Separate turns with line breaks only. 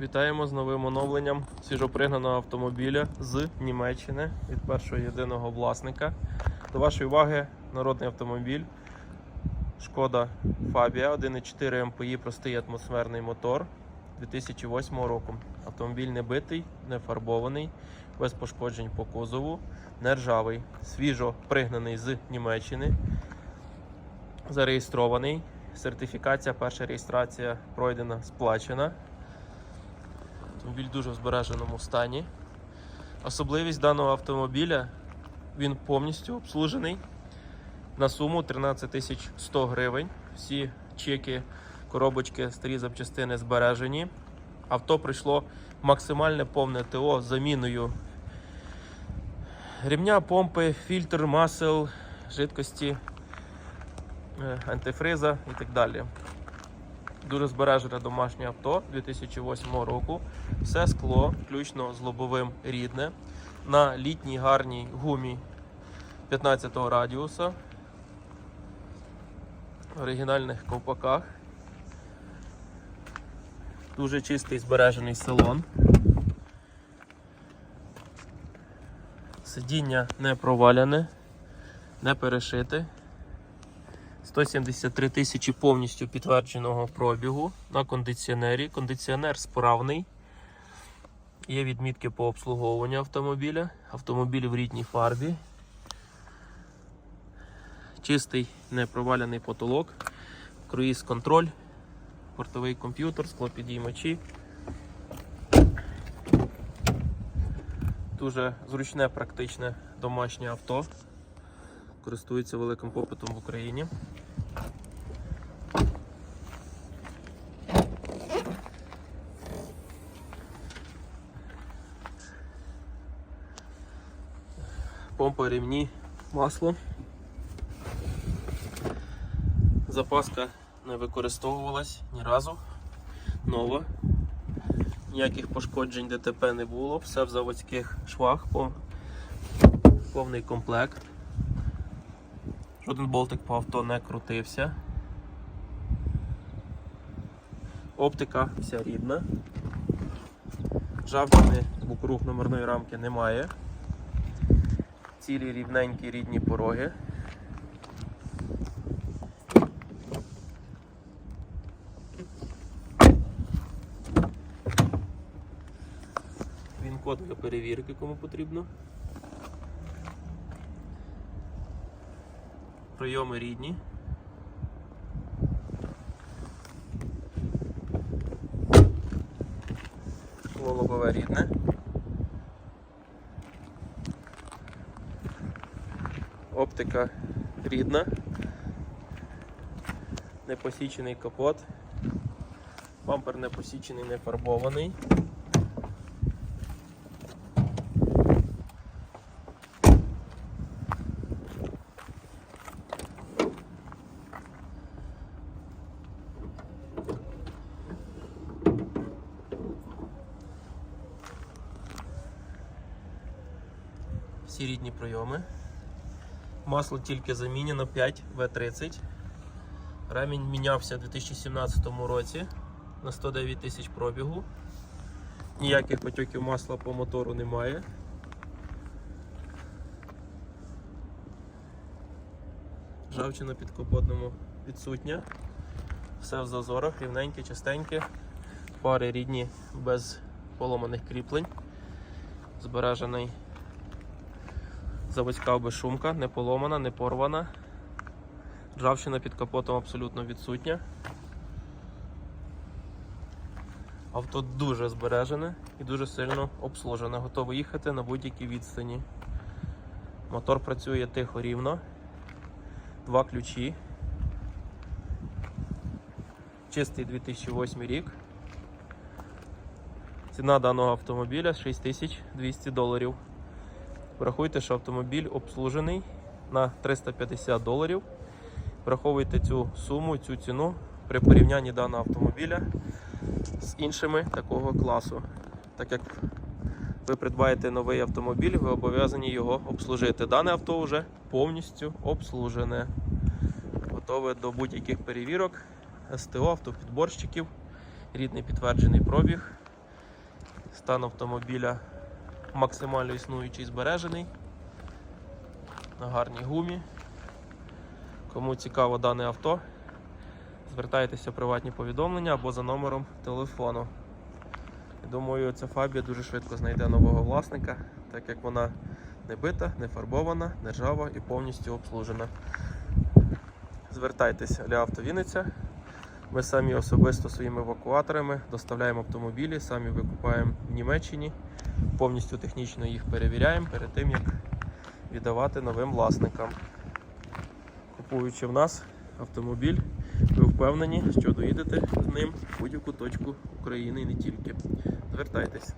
Вітаємо з новим оновленням свіжопригнаного автомобіля з Німеччини від першого єдиного власника. До вашої уваги народний автомобіль Шкода Фабія 1,4 МПІ простий атмосферний мотор 2008 року. Автомобіль не битий, не фарбований, без пошкоджень по кузову, не ржавий, свіжо пригнаний з Німеччини, зареєстрований. Сертифікація, перша реєстрація пройдена, сплачена. Автомобіль дуже в збереженому стані. Особливість даного автомобіля він повністю обслужений на суму 13 100 гривень. Всі чеки, коробочки, старі запчастини збережені. Авто пройшло максимальне повне ТО з заміною ремня, помпи, фільтр, масел, жидкості, е, антифриза і так далі. Дуже збережене домашнє авто 2008 року. Все скло, включно з лобовим рідне. На літній гарній гумі 15 радіуса. В оригінальних ковпаках. Дуже чистий збережений салон. Сидіння не проваляне, не перешите. 173 тисячі повністю підтвердженого пробігу на кондиціонері. Кондиціонер справний. Є відмітки по обслуговуванню автомобіля. Автомобіль в рідній фарбі. Чистий непроваляний потолок, круїз контроль, портовий комп'ютер, склопідіймачі. Дуже зручне, практичне домашнє авто. Користується великим попитом в Україні. Помпа ремні, масло. Запаска не використовувалась ні разу. Нова. Ніяких пошкоджень ДТП не було. Все в заводських швах, повний комплект. Жоден болтик по авто не крутився. Оптика вся рідна. Жавчини вокруг номерної рамки немає. Цілі рівненькі рідні пороги. Він код для перевірки, кому потрібно. Прийоми рідні. Лобове рідне. Оптика рідна. Непосічений капот. Бампер не посічений, не фарбований. Всі рідні прийоми. Масло тільки замінено 5 В30. Ремінь мінявся у 2017 році на 109 тисяч пробігу. Ніяких потьоків масла по мотору немає. Ржавчина під капотному відсутня. Все в зазорах, рівненьке, чистеньке. Фари рідні без поломаних кріплень. Збережений заводська безшумка, не поломана, не порвана. Ржавчина під капотом абсолютно відсутня. Авто дуже збережене і дуже сильно обслужене. Готове їхати на будь-якій відстані. Мотор працює тихо рівно. Два ключі. Чистий 2008 рік. Ціна даного автомобіля 6200 доларів. Врахуйте, що автомобіль обслужений на 350 доларів. Враховуйте цю суму, цю ціну при порівнянні даного автомобіля з іншими такого класу. Так як ви придбаєте новий автомобіль, ви обов'язані його обслужити. Дане авто вже повністю обслужене. Готове до будь-яких перевірок, СТО, автопідборщиків, рідний підтверджений пробіг. Стан автомобіля максимально існуючий збережений. На гарній гумі. Кому цікаво дане авто, звертайтеся в приватні повідомлення або за номером телефону. Думаю, ця фабія дуже швидко знайде нового власника, так як вона не бита, не фарбована, не ржава і повністю обслужена. Звертайтеся для авто Вінниця. Ми самі особисто своїми евакуаторами доставляємо автомобілі, самі викупаємо в Німеччині, повністю технічно їх перевіряємо перед тим, як віддавати новим власникам. Купуючи в нас автомобіль, ви впевнені, що доїдете з ним в будь-яку точку України і не тільки. Звертайтесь.